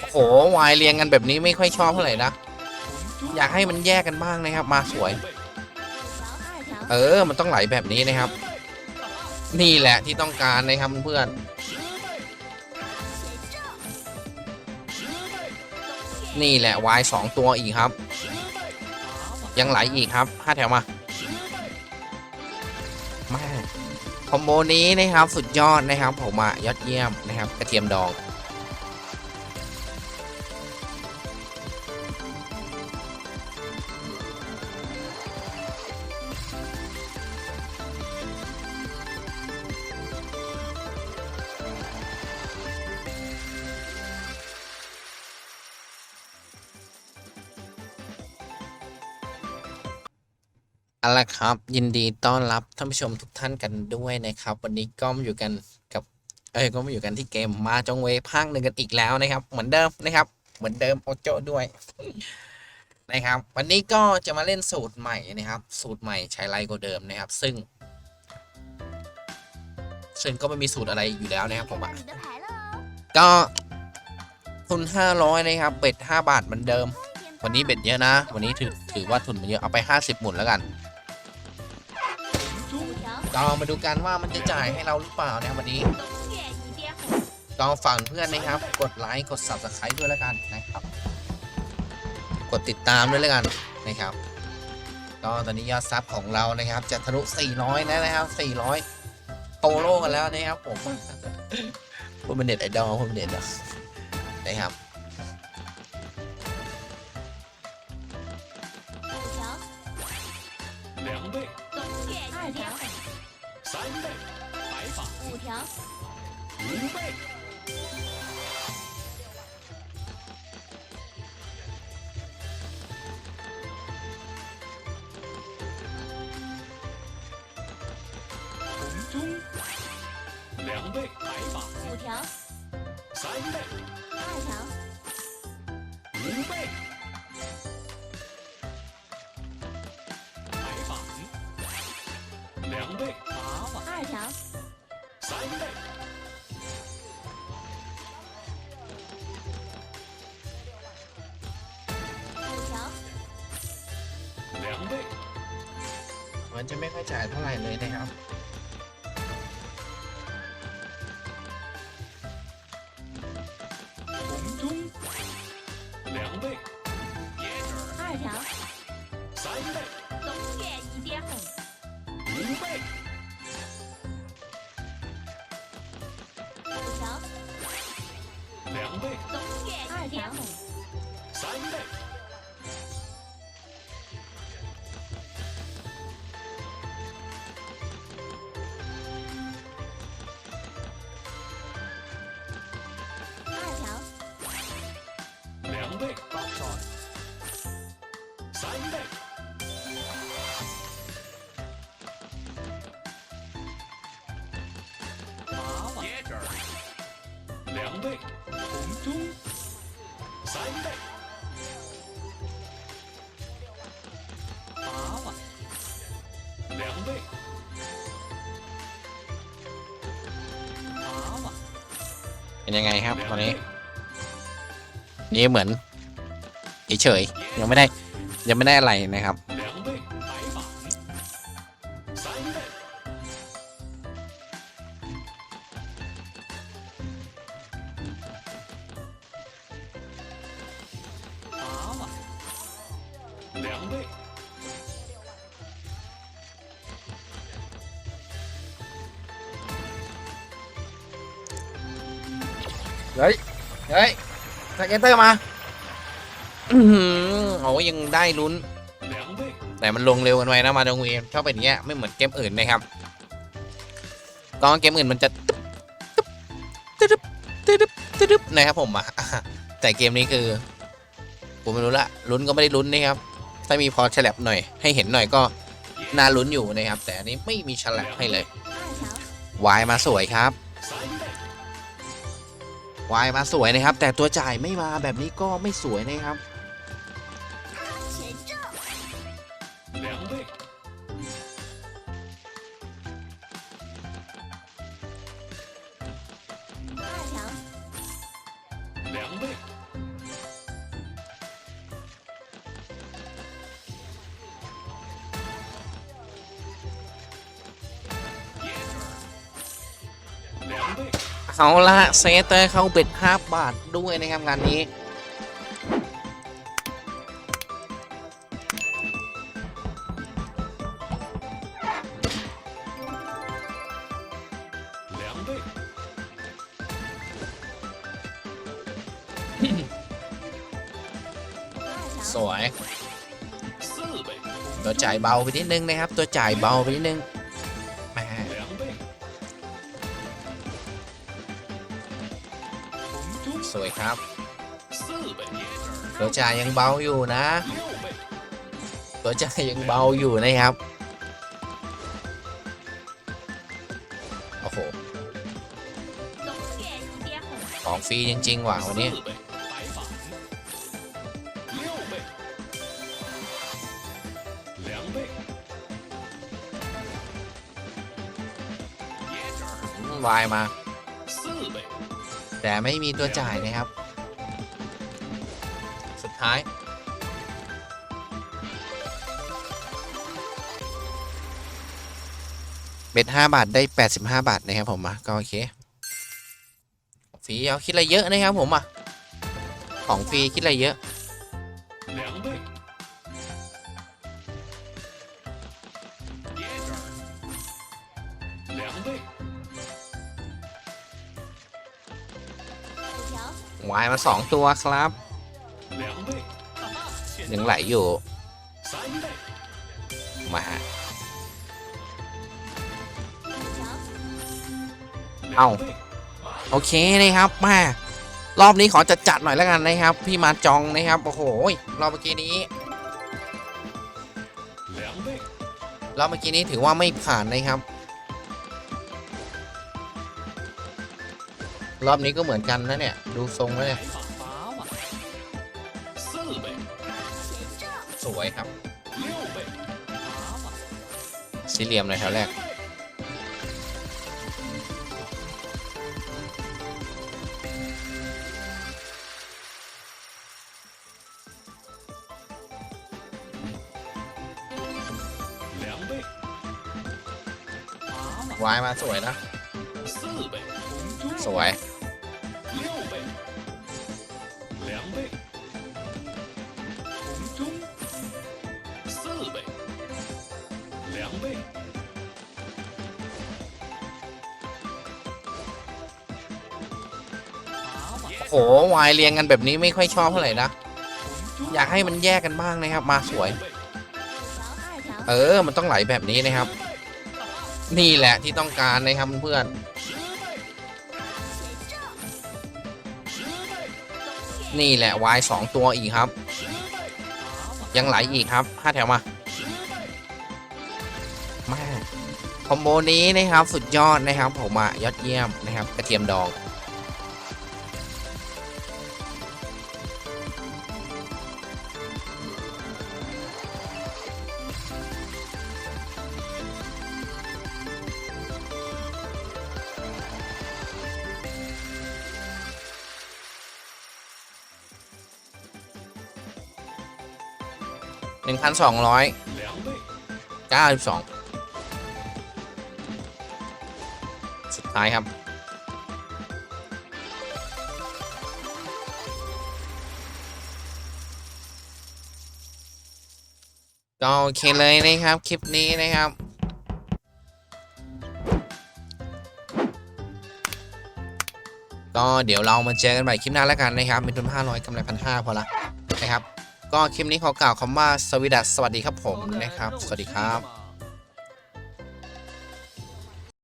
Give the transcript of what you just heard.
โอ้โหวายเรียงกันแบบนี้ไม่ค่อยชอบเท่าไหร่นะ อยากให้มันแยกกันบ้างนะครับ มาสวย เออ มันต้องไหลแบบนี้นะครับ นี่แหละที่ต้องการนะครับเพื่อนนี่แหละวายสองตัวอีกครับ ยังไหลอีกครับห้าแถวมามาคอมโบนี้นะครับสุดยอดนะครับผมอะยอดเยี่ยมนะครับ กระเทียมดอง เอาละครับ ยินดีต้อนรับท่านผู้ชมทุกท่านกันด้วยนะครับ วันนี้ก็มาอยู่กันกับเอ้ก็มาอยู่กันที่เกมมาจงเวผังหนึ่งกันอีกแล้วนะครับ เหมือนเดิมนะครับ เหมือนเดิมโอโจด้วย นะครับ วันนี้ก็จะมาเล่นสูตรใหม่นะครับ สูตรใหม่ใช้ไลกว่าเดิมนะครับ ซึ่ง ซึ่งก็ไม่มีสูตรอะไรอยู่แล้วนะครับผมอะก็ทุนห้าร้อยนะครับเบ็ดห้าบาทเหมือนเดิมวันนี้เบ็ดเยอะนะ วันนี้ถือถือว่าทุนมันเยอะ เอาไปห้าสิบหมุนแล้วกัน ก็มาดูกันว่ามันจะจ่ายให้เราหรือเปล่านะครับวันนี้ 东岳一边红， ก็ฝากเพื่อนนะครับ กดไลค์กด subscribe ด้วยแล้วกันนะครับ กดติดตามด้วยแล้วกันนะครับ ก็ตอนนี้ยอดซับของเรานะครับ จะทะลุ 400แล้วนะครับ 400โตโลกันแล้วนะครับผม พูดเป็นเน็ตไอดอลพูดเป็นเน็ตอะนะครับ 五条，两倍、东岳一边红， 三倍、白发、五条，五倍、红中，两倍白发，五条，三倍、二条，五倍，白发，两倍，二条。三倍五条。两倍。完全没法展他来了有点两倍，二条，三倍。 เป็นยังไงครับตอนนี้。นี่เหมือนเฉยๆยังไม่ได้ยังไม่ได้อะไรนะครับ เฮ้ย เฮ้ยแท็กเอนเตอร์มาโอ้ยังได้ลุ้น แต่มันลงเร็วกันไว้นะมาดงเวมชอบเป็นอย่างเงี้ยไม่เหมือนเกมอื่นนะครับก็เกมอื่นมันจะตึ๊บนะครับผมอะแต่เกมนี้คือผมไม่รู้ละลุ้นก็ไม่ได้ลุ้นนะครับถ้ามีพอฉลับหน่อย ให้เห็นหน่อยก็น่าลุ้นอยู่นะครับ แต่อันนี้ไม่มีฉลับให้เลยวายมาสวยครับ วายมาสวยนะครับ แต่ตัวจ่ายไม่มาแบบนี้ก็ไม่สวยนะครับ两倍。 เอาละเซเตอร์เข้าเบ็ด5บาทด้วยนะครับงานนี้สวย ตัวจ่ายเบาไปนิดนึงนะครับ ตัวจ่ายเบาไปนิดนึง วยครับตัวจ่ายังเบาอยู่นะ ตัวจ่ายังเบาอยู่นะครับ โอ้โห ของฟรีจริง ๆ ว่ะวันนี้วายมา แต่ไม่มีตัวจ่ายนะครับ สุดท้าย เบ็ดห้าบาท ได้แปดสิบห้าบาท นะครับ ผมอะก็ โอเคฟรีเอาคิด อะไร เยอะ นะครับ ผมอะของฟรีคิด อะไร เยอะายมาสองตัวครับยังไหลอยู่ มาฮะเอาโอเคนะครับมารอบนี้ขอจัดจัดหน่อยแล้วกันนะครับ พี่มาจองนะครับโอ้โหรอบเมื่อกี้นี้รอบเมื่อกี้นี้ถือว่าไม่ผ่านนะครับ รอบนี้ก็เหมือนกันนะเนี่ย ดูทรงแล้วเนี่ย สวยครับ สี่เหลี่ยมเลยแถวแรก วายมาสวยนะ สวย 六倍，两倍，红中四倍，两倍，八万， โอ้โหวายเรียงกันแบบนี้ไม่ค่อยชอบเท่าไหร่นะ 红中 อยากให้มันแยกกันบ้างนะครับ มาสวย 六倍，五条，二条， เออ มันต้องไหลแบบนี้นะครับ นี่แหละที่ต้องการนะครับเพื่อน นี่แหละวายสองตัวอีกครับ ยังไหลอีกครับห้าแถวมามาคอมโบนี้นะครับสุดยอดนะครับผมมายอดเยี่ยมนะครับกระเทียมดอง หนึ่งพันสองร้อยเก้าสิบสองสุดท้ายครับ ก็โอเคเลยนะครับ คลิปนี้นะครับก็เดี๋ยวเรามาเจอกันใหม่คลิปหน้าแล้วกันนะครับเป็นทุน500กำไรพันห้าพอละ ก็คลิปนี้ขอกล่าวคำว่าสวีดัสสวัสดีครับผมนะครับ สวัสดีครับครับ